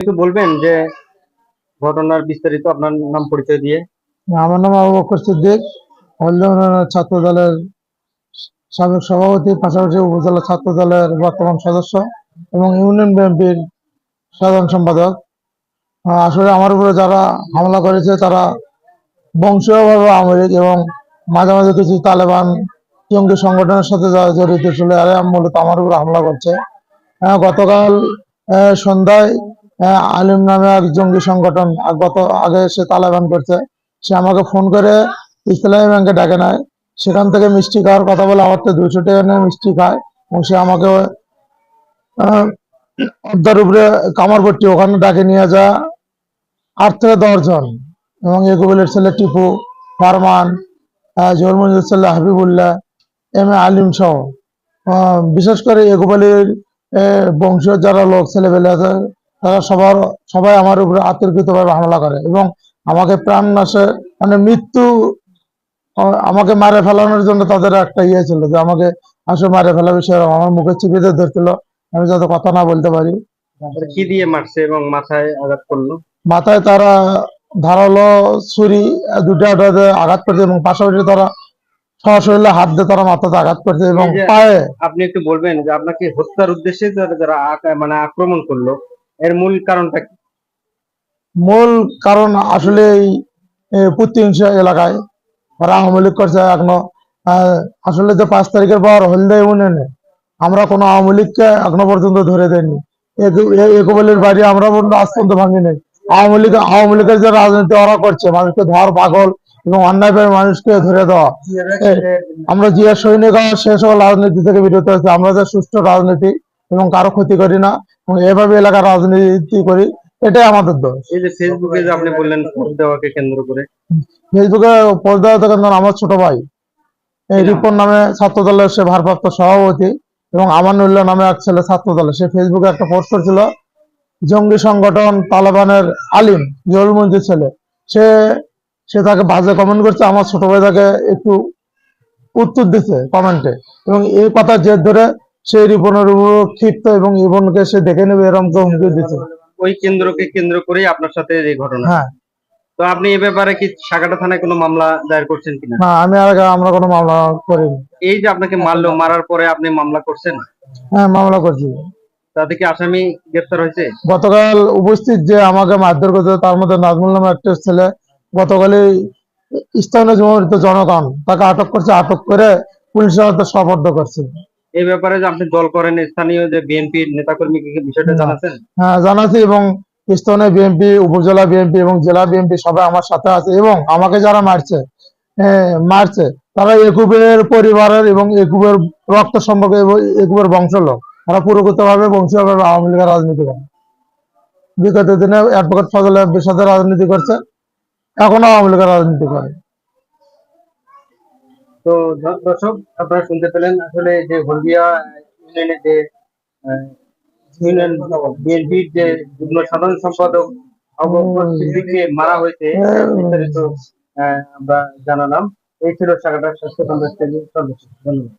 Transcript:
একটু বলবেন যে ঘটনার বিস্তারিত আপনার নাম পরিচয় দিয়ে? আমার নাম আবু বকর সিদ্দিক ছাত্র দলের সাবেক সভাপতি, পাশাপাশি উপজেলা ছাত্র দলের বর্তমান সদস্য এবং ইউনিয়ন বিএনপির সাধারণ সম্পাদক। আসলে আমার উপরে যারা হামলা করেছে, তারা বংশীয়ভাবে লীগ এবং মাঝে মাঝে কিছু তালেবান জঙ্গি সংগঠনের সাথে যারা জড়িত ছিল এরা মূলত আমার উপরে হামলা করছে। গতকাল সন্ধ্যায় আলিম নামে এক জঙ্গি সংগঠন গত আগে সে তালেবান করছে। সে আমাকে ফোন করে ইসলামী ব্যাংকে ডাকে নেয় সেখান থেকে মিষ্টি খাওয়ার কথা বলে আমার তো দুশো টাকা নিয়ে মিষ্টি খায় এবং সে আমাকে অর্ধার উপরে কামারপট্টি ওখানে ডাকে নিয়ে যা আট থেকে দশজন এবং এগুবেলের ছেলে টিপু, ফারমান জোর মঞ্জুর ছেলে হাবিবুল্লাহ, এম এ আলিম সহ। বিশেষ করে এগুবালির বংশীয় যারা লোক, ছেলেপেলে আছে তারা সবার সবাই আমার উপরে আতর্কিতভাবে হামলা করে এবং আমাকে প্রাণ নাশে মানে মৃত্যু আমাকে মারে ফেলানোর জন্য তাদের একটা ইয়ে ছিল যে আমাকে আসলে মারে ফেলাবে সেরকম আমার মুখে চিপে ধরছিল। আমি যাতে কথা না বলতে পারি। কি দিয়ে মারছে এবং মাথায় আঘাত করল? মাথায় তারা ধারালো ছুরি দুটো আঘাত করছে এবং পাশাপাশি তারা সশরীরে হাত দিয়ে তারা মাথাতে আঘাত করছে এবং পায়ে আপনি একটু বলবেন যে আপনাকে হত্যার উদ্দেশ্যে যারা মানে আক্রমণ করল এর মূল কারণটা কি? মূল কারণ আসলে এ, এলাকায় ওরা আওয়ামী লীগ করছে এখনও। আসলে যে পাঁচ তারিখের পর হলদে ইউনিয়নে আমরা কোনো আওয়ামী লীগকে এখনও পর্যন্ত ধরে দেয়নি একবলের বাড়ি আমরা পর্যন্ত আজ পর্যন্ত ভাঙি নাই। আওয়ামী লীগ আওয়ামী লীগের যে রাজনীতি ওরা করছে মানুষকে ধর পাগল এবং অন্যায় ভাবে মানুষকে ধরে দেওয়া। আমরা জিয়া সৈনিক হওয়া সে সকল রাজনীতি থেকে বিরত হয়েছে। আমরা যে সুষ্ঠু রাজনীতি এবং কারও ক্ষতি করি না এবং এভাবে এলাকার রাজনীতি করি এটাই আমাদের দোষ। এই যে ফেসবুকে যে আপনি বললেন পোস্ট দেওয়াকে কেন্দ্র করে। ফেসবুকে পোস্ট দেওয়া দোকানদার আমার ছোট ভাই। এই রিপন নামে ছাত্র দলের সে ভারপ্রাপ্ত সভাপতি এবং আমানুল্লাহ নামে এক ছেলে ছাত্র দলের সে ফেসবুকে একটা পোস্ট করেছিল জঙ্গি সংগঠন তালেবানের আলিম জলমন্দির ছেলে। সে সে তাকে বাজে কমেন্ট করছে আমার ছোট ভাই তাকে একটু উত্তর দিছে কমেন্টে এবং এই কথা জেদ ধরে সে রিপনের উপর ক্ষিপ্ত এবং ইবনকে সে দেখে নেবে এরকম তো হুমকি দিচ্ছে। ওই কেন্দ্রকে কেন্দ্র করেই আপনার সাথে এই ঘটনা। হ্যাঁ। তো আপনি এ ব্যাপারে কি সাগাটা থানায় কোনো মামলা দায়ের করছেন কিনা? না আমি আর আমরা কোনো মামলা করিনি। এই যে আপনাকে মারলো মারার পরে আপনি মামলা করছেন? হ্যাঁ মামলা করছি। তাতে কি আসামি গ্রেফতার হয়েছে? গতকাল উপস্থিত যে আমাকে মারধর করছে তার মধ্যে নাজমুল নামে একটা ছেলে গতকালই স্থানীয় জমিত জনগণ তাকে আটক করছে আটক করে পুলিশের হাতে সপর্দ করছে। এই ব্যাপারে যে আপনি দল করেন স্থানীয় যে বিএনপির নেতাকর্মীকে কি বিষয়টা না। জানাচ্ছেন? হ্যাঁ জানাচ্ছি এবং স্থানীয় বিএনপি উপজেলা বিএনপি এবং জেলা বিএনপি সবাই আমার সাথে আছে এবং আমাকে যারা মারছে হ্যাঁ, মারছে তারা একুবের পরিবারের এবং একুবের রক্ত সম্পর্কে এবং একুবের বংশ লোক তারা পুরোগত ভাবে বংশীয়ভাবে আওয়ামী লীগের রাজনীতি করে। বিগত দিনে অ্যাডভোকেট ফজল সাথে রাজনীতি করছে এখনও আওয়ামী লীগের রাজনীতি করে। তো দর্শক, আপনারা শুনতে পেলেন আসলে যে হলদিয়া ইউনিয়নের যে ইউনিয়ন বিএনপির যে যুগ্ম সাধারণ সম্পাদক অবকর মারা হয়েছে হ্যাঁ। বিস্তারিত আমরা জানালাম এই ছিল সাগাটা, স্বাস্থ্য কমপ্লেক্স থেকে সর্বশেষ ধন্যবাদ